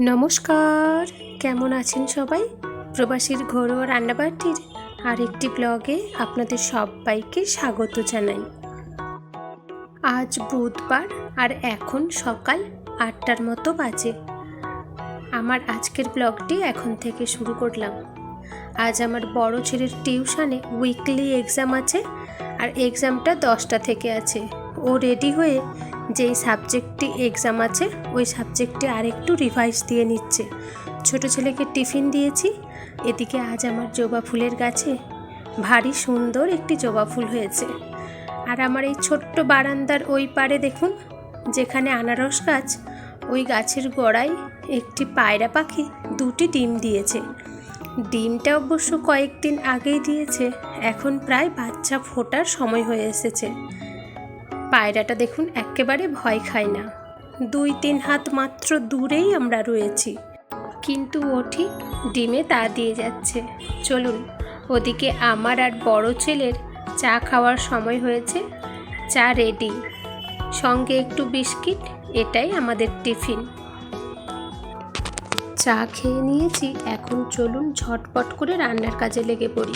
নমস্কার। কেমন আছেন সবাই? প্রবাসীর ঘরোয়া রান্নাবাটির আরেকটি ব্লগে আপনাদের সবাইকে স্বাগত জানাই। আজ বুধবার আর এখন সকাল আটটার মতো বাজে। আমার আজকের ব্লগটি এখন থেকে শুরু করলাম। আজ আমার বড় ছেলের টিউশনে উইকলি এক্সাম আছে আর এক্সামটা দশটা থেকে আছে। ও রেডি হয়ে যেই সাবজেক্টটি এক্সাম আছে, ওই সাবজেক্টে আরেকটু রিভাইজ দিয়ে নিচ্ছে। ছোট ছেলেকে টিফিন দিয়েছি, এদিকে আজ আমার জবা ফুলের গাছে ভারী সুন্দর একটি জবা ফুল হয়েছে। আর আমার এই ছোট্ট বারান্দার ওই পারে দেখুন, যেখানে আনারস গাছ, ওই গাছের গোড়ায় একটি পায়রা পাখি দুটি ডিম দিয়েছে। ডিমটা অবশ্য কয়েকদিন আগেই দিয়েছে, এখন প্রায় বাচ্চা ফোটার সময় হয়ে এসেছে। পায়রাটা দেখুন, একেবারে ভয় খায় না। দুই তিন হাত মাত্র দূরেই আমরা রয়েছি। কিন্তু ও ঠিক ডিমে তা দিয়ে যাচ্ছে। চলুন, ওদিকে আমার আর বড় ছেলের চা খাওয়ার সময় হয়েছে। চা রেডি সঙ্গে একটু বিস্কিট, এটাই আমাদের টিফিন। চা খেয়ে নিয়েছি, এখন চলুন ঝটপট করে রান্নার কাজে লেগে পড়ি।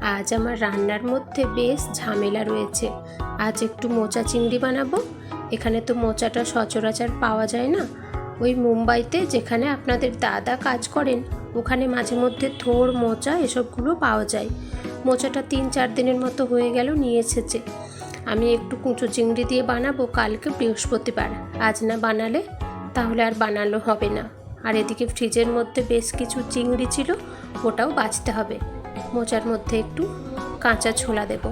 আজ আমার রান্নার মধ্যে বেশ ঝামেলা রয়েছে। আজ একটু মোচা চিংড়ি বানাবো। এখানে তো মোচাটা সচরাচর পাওয়া যায় না। ওই মুম্বাইতে যেখানে আপনাদের দাদা কাজ করেন, ওখানে মাঝে মধ্যে থোড় মোচা এসবগুলো পাওয়া যায়। মোচাটা তিন চার দিনের মতো হয়ে গেল, নিয়ে এসেছে। আমি একটু কুঁচো চিংড়ি দিয়ে বানাবো কালকে বৃহস্পতিবার। আজ না বানালে তাহলে আর বানানো হবে না। আর এদিকে ফ্রিজের মধ্যে বেশ কিছু চিংড়ি ছিল, ওটাও বাছতে হবে। মোচার মধ্যে একটু কাঁচা ছোলা দেব।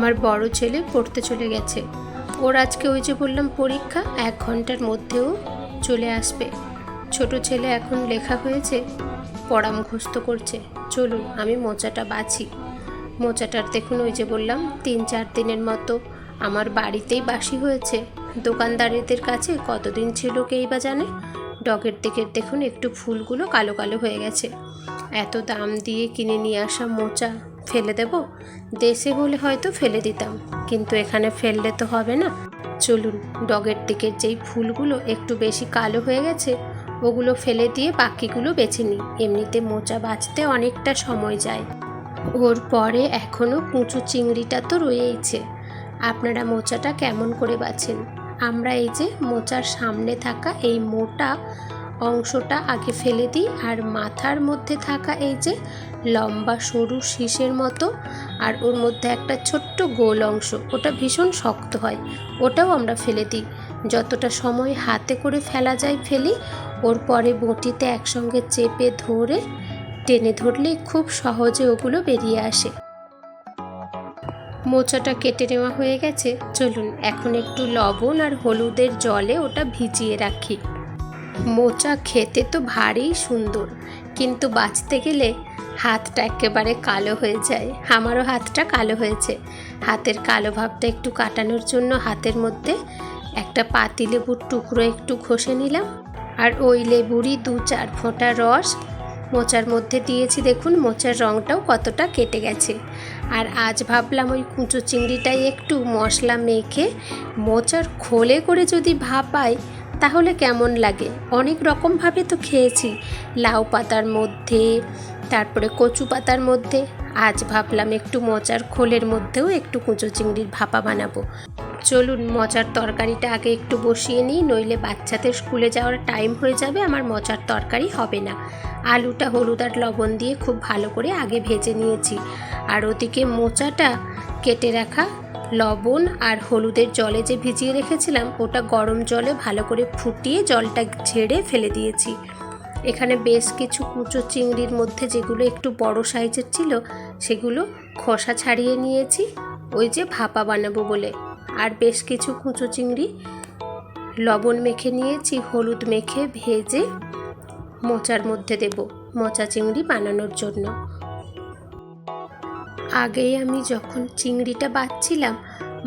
আমার বড় ছেলে পড়তে চলে গেছে। ওর আজকে ওই যে বললাম পরীক্ষা, এক ঘণ্টার মধ্যেও চলে আসবে। ছোট ছেলে এখন লেখা হয়েছে পড়া মুখস্থ করছে। চলুন, আমি মোচাটা বাছি। মোচাটার দেখুন ওই যে বললাম, তিন চার দিনের মতো আমার বাড়িতেই বাসি হয়েছে। দোকানদারেদের কাছে কতদিন ছিল কেই বা জানে? ডগের দিকের দেখুন, একটু ফুলগুলো কালো কালো হয়ে গেছে। এত দাম দিয়ে কিনে নিয়ে আসা মোচা। ফেলে দেব। দেশে হলে হয়তো ফেলে দিতাম, কিন্তু এখানে ফেললে তো হবে না। চলুন, ডগের দিকের যেই ফুলগুলো একটু বেশি কালো হয়ে গেছে, ওগুলো ফেলে দিয়ে বাকিগুলো বেছে নিই। এমনিতে মোচা বাঁচতে অনেকটা সময় যায়। ওর পরে এখনও কুঁচো চিংড়িটা তো রয়েইছে। আপনারা মোচাটা কেমন করে বাছেন? আমরা এই যে মোচার সামনে থাকা এই মোটা অংশটা আগে ফেলে দিই, আর মাথার মধ্যে থাকা এই যে লম্বা সরু শীষের মতো আর ওর মধ্যে একটা ছোট্ট গোল অংশ, ওটা ভীষণ শক্ত হয়, ওটাও আমরা ফেলে দিই। যতটা সময় হাতে করে ফেলা যায় ফেলি, ওর পরে বটিতে একসঙ্গে চেপে ধরে টেনে ধরলেই খুব সহজে ওগুলো বেরিয়ে আসে। মোচাটা কেটে নেওয়া হয়ে গেছে, চলুন এখন একটু লবণ আর হলুদের জলে ওটা ভিজিয়ে রাখি। মোচা খেতে তো ভারী সুন্দর কিন্তু বাঁচতে গেলে হাতটা একেবারে কালো হয়ে যায়। আমারও হাতটা কালো হয়েছে। হাতের কালো ভাবটা একটু কাটানোর জন্য হাতের মধ্যে একটা পাতি লেবুর টুকরো একটু ঘষে নিলাম। আর ওই লেবুরই দু চার ফোঁটা রস মোচার মধ্যে দিয়েছি। দেখুন, মোচার রঙটাও কতটা কেটে গেছে। আর আজ ভাবলাম ওই কুঁচো চিংড়িটাই একটু মশলা মেখে মোচার খোলে করে যদি ভাপাই তাহলে কেমন লাগে? অনেক রকমভাবে তো খেয়েছি। লাউ পাতার মধ্যে, তারপরে কচু পাতার মধ্যে, আজ ভাবলাম একটু মোচার খোলের মধ্যেও একটু কুঁচো চিংড়ির ভাপা বানাবো। চলুন, মজার তরকারিটা আগে একটু বসিয়ে নিই, নইলে বাচ্চাদের স্কুলে যাওয়ার টাইম হয়ে যাবে, আমার মজার তরকারি হবে না। আলুটা হলুদ আর লবণ দিয়ে খুব ভালো করে আগে ভেজে নিয়েছি। আর ওদিকে মোচাটা কেটে রাখা লবণ আর হলুদের জলে যে ভিজিয়ে রেখেছিলাম, ওটা গরম জলে ভালো করে ফুটিয়ে জলটা ঝেড়ে ফেলে দিয়েছি। এখানে বেশ কিছু কুচো চিংড়ির মধ্যে যেগুলো একটু বড় সাইজের ছিল, সেগুলো খোসা ছাড়িয়ে নিয়েছি, ওই যে ভাপা বানাবো বলে। আর বেশ কিছু কুচো চিংড়ি, লবণ মেখে নিয়েছি, হলুদ মেখে ভেজে মোচার মধ্যে দেব, মোচা চিংড়ি বানানোর জন্য। আগেই আমি যখন চিংড়িটা বাচ্ছিলাম,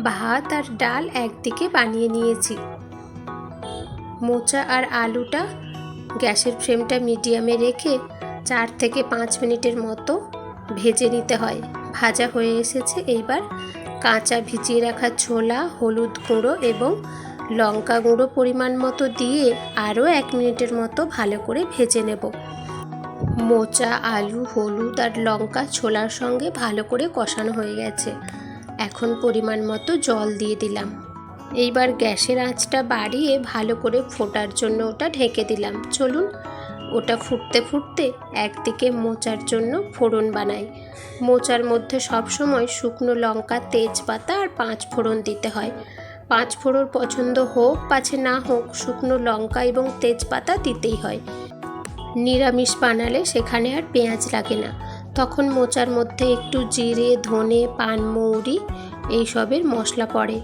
ভাত আর ডাল একদিকে বানিয়ে নিয়েছি। মোচা আর আলুটা গ্যাসের ফ্লেমটা মিডিয়ামে রেখে চার থেকে পাঁচ মিনিটের মতো ভেজে নিতে হয়। ভাজা হয়ে এসেছে এইবার কাঁচা ভিজিয়ে রাখা ছোলা, হলুদ গুঁড়ো এবং লঙ্কা গুঁড়ো পরিমাণ মতো দিয়ে আরও এক মিনিটের মতো ভালো করে ভেজে নেব। মোচা, আলু, হলুদ আর লঙ্কা ছোলার সঙ্গে ভালো করে কষানো হয়ে গেছে। এখন পরিমাণ মতো জল দিয়ে দিলাম। এইবার গ্যাসের আঁচটা বাড়িয়ে ভালো করে ফোটার জন্য ওটা ঢেকে দিলাম। চলুন, ওটা ফুটতে ফুটতে একদিকে মোচার জন্য ফোড়ন বানাই। মোচার মধ্যে সবসময় শুকনো লঙ্কা, তেজপাতা আর পাঁচ ফোড়ন দিতে হয়। পাঁচ ফোড়ন পছন্দ হোক, পাছে না হোক, শুকনো লঙ্কা এবং তেজপাতা দিতেই হয়। নিরামিষ বানালে সেখানে আর পেঁয়াজ লাগে না। তখন মোচার মধ্যে একটু জিরে, ধনে পানমৌরি এইসবের মশলা পড়ে।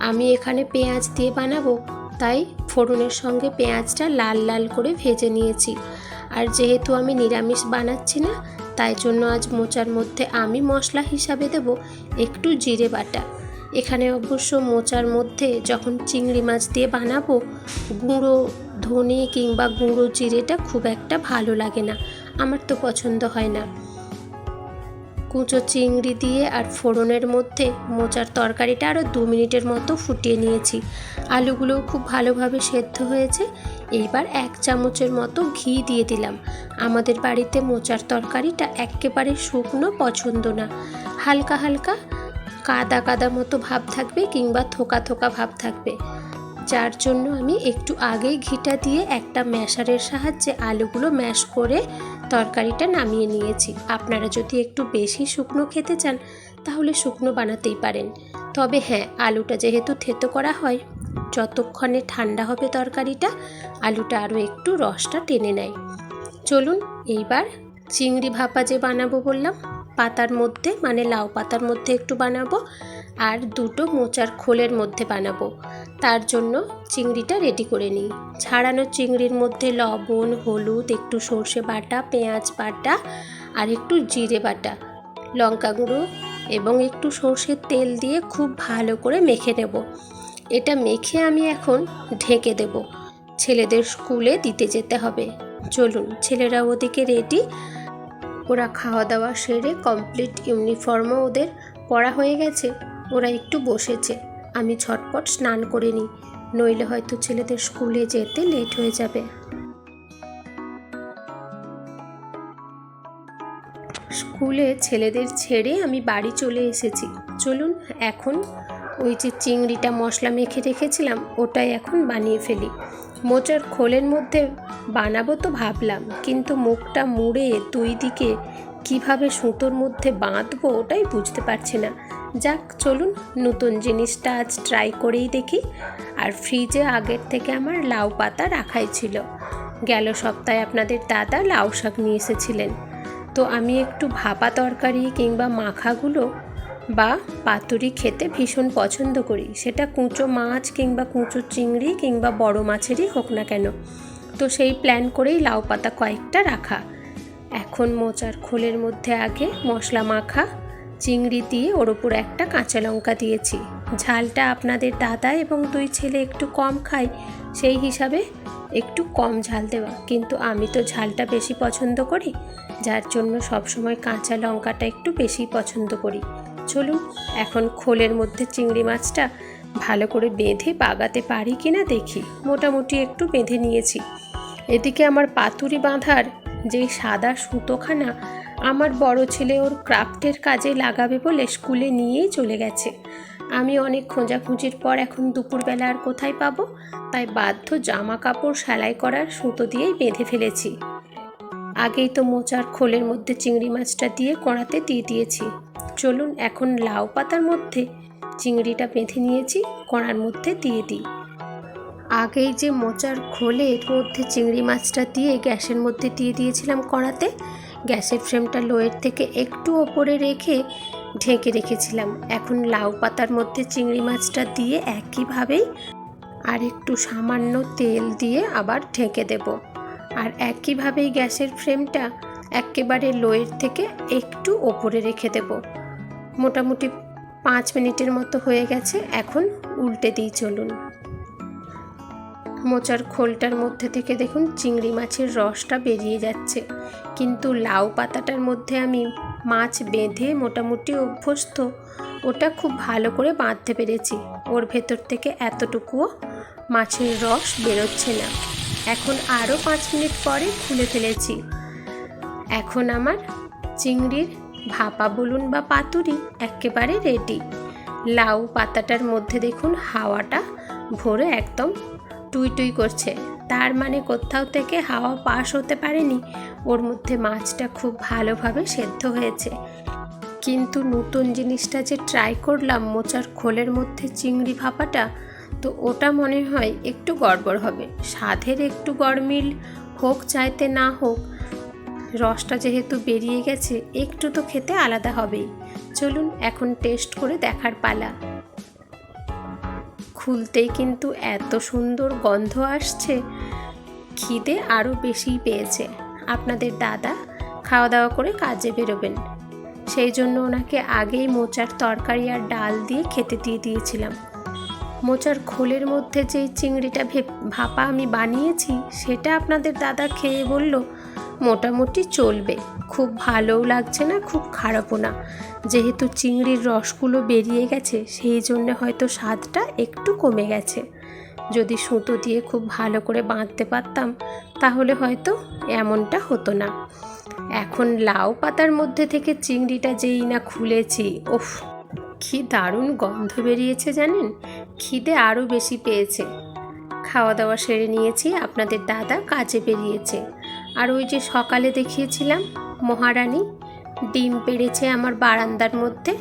আমি এখানে পেঁয়াজ দিয়ে বানাবো, তাই ফোড়নের সঙ্গে পেঁয়াজটা লাল লাল করে ভেজে নিয়েছি। আর যেহেতু আমি নিরামিষ বানাচ্ছি না, তাই জন্য আজ মোচার মধ্যে আমি মশলা হিসাবে দেব একটু জিরে বাটা। এখানে অবশ্য মোচার মধ্যে যখন চিংড়ি মাছ দিয়ে বানাবো, গুঁড়ো ধনে কিংবা গুঁড়ো জিরেটা খুব একটা ভালো লাগে না। আমার তো পছন্দ হয় না। কুচো চিংড়ি দিয়ে আর ফোড়নের মধ্যে মোচার তরকারিটা আরও দু মিনিটের মতো ফুটিয়ে নিয়েছি। আলুগুলোও খুব ভালোভাবে সেদ্ধ হয়েছে। এইবার এক চামচের মতো ঘি দিয়ে দিলাম। আমাদের বাড়িতে মোচার তরকারিটা একেবারে শুকনো পছন্দ না। হালকা হালকা কাদা কাদা মতো ভাব থাকবে কিংবা থোকা থোকা ভাব থাকবে। যার জন্য আমি একটু আগেই ঘিটা দিয়ে একটা ম্যাশারের সাহায্যে আলুগুলো ম্যাশ করে তরকারিটা নামিয়ে নিয়েছি। আপনারা যদি একটু বেশি শুকনো খেতে চান, তাহলে শুকনো বানাতেই পারেন। তবে হ্যাঁ আলুটা যেহেতু থেতো করা হয়, যতক্ষণে ঠান্ডা হবে তরকারিটা, আলুটা আরও একটু রসটা টেনে নেয়। চলুন, এইবার চিংড়ি ভাপা যে বানাবো বললাম পাতার মধ্যে মানে লাউ পাতার মধ্যে একটু বানাবো আর দুটো মোচার খোলের মধ্যে বানাবো। তার জন্য চিংড়িটা রেডি করে নিই। ছাড়ানো চিংড়ির মধ্যে লবণ, হলুদ, একটু সর্ষে বাটা, পেঁয়াজ বাটা আর একটু জিরে বাটা, লঙ্কা গুঁড়ো এবং একটু সর্ষের তেল দিয়ে খুব ভালো করে মেখে নেব। এটা মেখে আমি এখন ঢেকে দেব। ছেলেদের স্কুলে দিতে যেতে হবে। চলুন, ছেলেরা ওদিকে রেডি ওরা খাওয়া দাওয়া সেরে কমপ্লিট ইউনিফর্মও ওদের পড়া হয়ে গেছে। ওরা একটু বসেছে। আমি ঝটপট স্নান করে নিই। নইলে হয়তো ছেলেদের স্কুলে যেতে লেট হয়ে যাবে। স্কুলে ছেলেদের ছেড়ে আমি বাড়ি চলে এসেছি। চলুন, এখন ওই যে চিংড়িটা মশলা মেখে রেখেছিলাম, ওটাই এখন বানিয়ে ফেলি। মোচার খোলের মধ্যে বানাবো তো ভাবলাম, কিন্তু মুখটা মুড়ে দুই দিকে কীভাবে সুতোর মধ্যে বাঁধবো ওটাই বুঝতে পারছি না। যাক, চলুন, নতুন জিনিসটা আজ ট্রাই করেই দেখি। আর ফ্রিজে আগের থেকে আমার লাউ পাতা রাখাই ছিল। গেল সপ্তাহে আপনাদের দাদা লাউ শাক নিয়ে এসেছিলেন। তো আমি একটু ভাপা তরকারি কিংবা মাখাগুলো বা পাতুরি খেতে ভীষণ পছন্দ করি। সেটা কুঁচো মাছ কিংবা কুঁচো চিংড়ি কিংবা বড় মাছেরই হোক না কেন। তো সেই প্ল্যান করেই লাউ পাতা কয়েকটা রাখা। এখন মোচার খোলের মধ্যে আগে মশলা মাখা, চিংড়ি দিয়ে ওর ওপর একটা কাঁচা লঙ্কা দিয়েছি। ঝালটা আপনাদের দাদা এবং দুই ছেলে একটু কম খায়, সেই হিসাবে একটু কম ঝাল দেওয়া। কিন্তু আমি তো ঝালটা বেশি পছন্দ করি, যার জন্য সবসময় কাঁচা লঙ্কাটা একটু বেশি পছন্দ করি। চলুন, এখন খোলের মধ্যে চিংড়ি মাছটা ভালো করে বেঁধে বাগাতে পারি কি না দেখি। মোটামুটি একটু বেঁধে নিয়েছি। এদিকে আমার পাতুরি বাঁধার যেই সাদা সুতোখানা আমার বড় ছেলে ওর ক্রাফটের কাজে লাগাবে বলে স্কুলে নিয়েই চলে গেছে। আমি অনেক খোঁজাখুঁজির পর এখন দুপুরবেলা আর কোথায় পাবো? তাই বাধ্য জামা কাপড় সেলাই করার সুতো দিয়েই বেঁধে ফেলেছি। আগেই তো মোচার খোলের মধ্যে চিংড়ি মাছটা দিয়ে কড়াতে দিয়ে দিয়েছি। চলুন এখন লাউ পাতার মধ্যে চিংড়িটা বেঁধে নিয়েছি, কড়ার মধ্যে দিয়ে দিই। আগেই যে মোচার খোলের মধ্যে চিংড়ি মাছটা দিয়ে গ্যাসের মধ্যে দিয়ে দিয়েছিলাম কড়াতে, গ্যাসের ফ্লেমটা লোয়ের থেকে একটু ওপরে রেখে ঢেকে রেখেছিলাম। এখন লাউ পাতার মধ্যে চিংড়ি মাছটা দিয়ে একইভাবেই আর একটু সামান্য তেল দিয়ে আবার ঢেকে দেব। আর একইভাবেই গ্যাসের ফ্লেমটা একেবারে লোয়ের থেকে একটু ওপরে রেখে দেব। মোটামুটি পাঁচ মিনিটের মতো হয়ে গেছে, এখন উল্টে দিই চলুন। মোচার খোলটার মধ্যে থেকে দেখুন চিংড়ি মাছের রসটা বেরিয়ে যাচ্ছে। কিন্তু লাউ পাতাটার মধ্যে আমি মাছ বেঁধে মোটামুটি অভ্যস্ত, ওটা খুব ভালো করে বাঁধতে পেরেছি। ওর ভেতর থেকে এতটুকুও মাছের রস বেরোচ্ছে না। এখন আরও পাঁচ মিনিট পরে খুলে ফেলেছি। এখন আমার চিংড়ির ভাপা বলুন বা পাতুরি, একেবারে রেডি লাউ পাতাটার মধ্যে দেখুন হাওয়াটা ভরে একদম টুই টুই করছে। তার মানে কোথাও থেকে হাওয়া পাস হতে পারেনি। ওর মধ্যে মাছটা খুব ভালোভাবে সেদ্ধ হয়েছে। কিন্তু নতুন জিনিসটা যে ট্রাই করলাম মোচার খোলের মধ্যে চিংড়ি ভাপাটা, তো ওটা মনে হয় একটু গড়বড় হবে। স্বাদের একটু গড়মিল হোক, চাইতে না হোক রসটা যেহেতু বেরিয়ে গেছে, একটু তো খেতে আলাদা হবেই। চলুন এখন টেস্ট করে দেখার পালা। খুলতেই কিন্তু এত সুন্দর গন্ধ আসছে, খিদে আরও বেশি পেয়েছে। আপনাদের দাদা খাওয়া দাওয়া করে কাজে বেরোবেন। সেই জন্য ওনাকে আগেই মোচার তরকারি আর ডাল দিয়ে খেতে দিয়ে দিয়েছিলাম। মোচার খোলের মধ্যে যেই চিংড়িটা ভেপ- ভাপা আমি বানিয়েছি, সেটা আপনাদের দাদা খেয়ে বলল মোটামুটি চলবে। খুব ভালোও লাগছে না, খুব খারাপও না। যেহেতু চিংড়ির রসগুলো বেরিয়ে গেছে, সেই জন্য হয়তো স্বাদটা একটু কমে গেছে। যদি সুতো দিয়ে খুব ভালো করে বাঁধতে পারতাম, তাহলে হয়তো এমনটা হতো না। এখন লাউ পাতার মধ্যে থেকে চিংড়িটা যেই না খুলেছি, ওফ, কি দারুণ গন্ধ বেরিয়েছে জানেন? খিদে আরও বেশি পেয়েছে। খাওয়া দাওয়া সেরে নিয়েছি, আপনাদের দাদা কাজে বেরিয়েছে। আর ওই যে সকালে দেখিয়েছিলাম মহারানী, ডিম পেড়েছে আমার বারান্দার মধ্যে।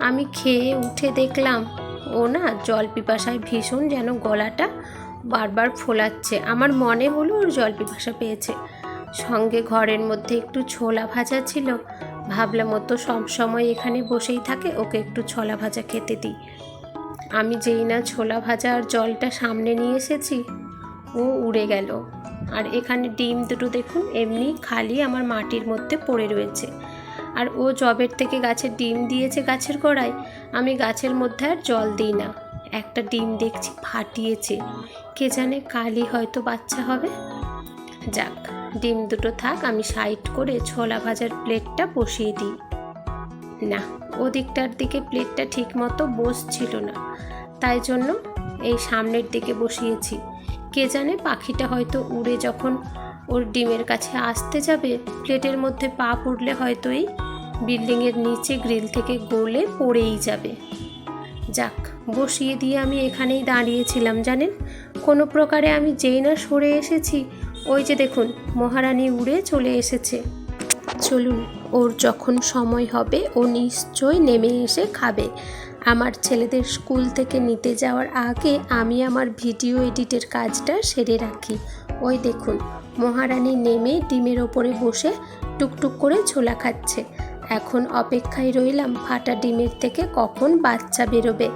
আমি খেয়ে উঠে দেখলাম, ও না জল পিপাসায় ভীষণ যেন গলাটা বারবার ফোলাচ্ছে। আমার মনে হলো ওর জল পিপাসা পেয়েছে। সঙ্গে ঘরের মধ্যে একটু ছোলা ভাজা ছিল। ভাবলাম ও তো সবসময় এখানে বসেই থাকে, ওকে একটু ছোলা ভাজা খেতে দিই। আমি যেই না ছোলা ভাজা আর জলটা সামনে নিয়ে এসেছি, ও উড়ে গেল। আর এখানে ডিম দুটো দেখুন, এমনি খালি আমার মাটির মধ্যে পড়ে রয়েছে। আর ও জবের থেকে গাছের ডিম দিয়েছে গাছের গোড়ায়, আমি গাছের মধ্যে আর জল দিই না। একটা ডিম দেখছি ফাটিয়েছে, কে জানে কালই হয়তো বাচ্চা হবে। যাক, ডিম দুটো থাক, আমি সাইড করে ছোলা ভাজার প্লেটটা বসিয়ে দিই। না, ওদিকটার দিকে প্লেটটা ঠিক মতো বসছিল না, তাই জন্য এই সামনের দিকে বসিয়েছি। কে জানে পাখিটা হয়তো উড়ে যখন ওর ডিমের কাছে আসতে যাবে, প্লেটের মধ্যে পা পড়লে হয়তো এই বিল্ডিংয়ের নিচে গ্রিল থেকে গলে পড়েই যাবে। যাক, বসিয়ে দিয়ে আমি এখানেই দাঁড়িয়েছিলাম, জানেন? কোনো প্রকারে আমি যেই না সরে এসেছি, ওই যে দেখুন, মহারানী উড়ে চলে এসেছে। চলুন, ওর যখন সময় হবে, ও নিশ্চয় নেমে এসে খাবে। আমার ছেলেদের স্কুল থেকে নিতে যাওয়ার আগে আমি আমার ভিডিও এডিটের কাজটা সেরে রাখি। ওই দেখুন, মহারানী নেমে ডিমের ওপরে বসে টুকটুক করে ছোলা খাচ্ছে। এখন অপেক্ষায় রইলাম ফাটা ডিমের থেকে কখন বাচ্চা বেরোবে।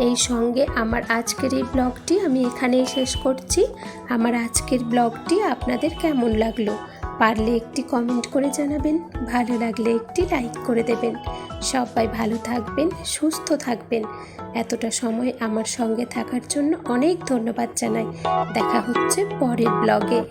এই সঙ্গে আমার আজকের এই ব্লগটি আমি এখানেই শেষ করছি। আমার আজকের ব্লগটি আপনাদের কেমন লাগল? পারলে একটি কমেন্ট করে জানাবেন, ভালো লাগলে একটি লাইক করে দেবেন। সবাই ভালো থাকবেন, সুস্থ থাকবেন। এতটা সময় আমার সঙ্গে থাকার জন্য অনেক ধন্যবাদ জানাই। দেখা হচ্ছে পরের ব্লগে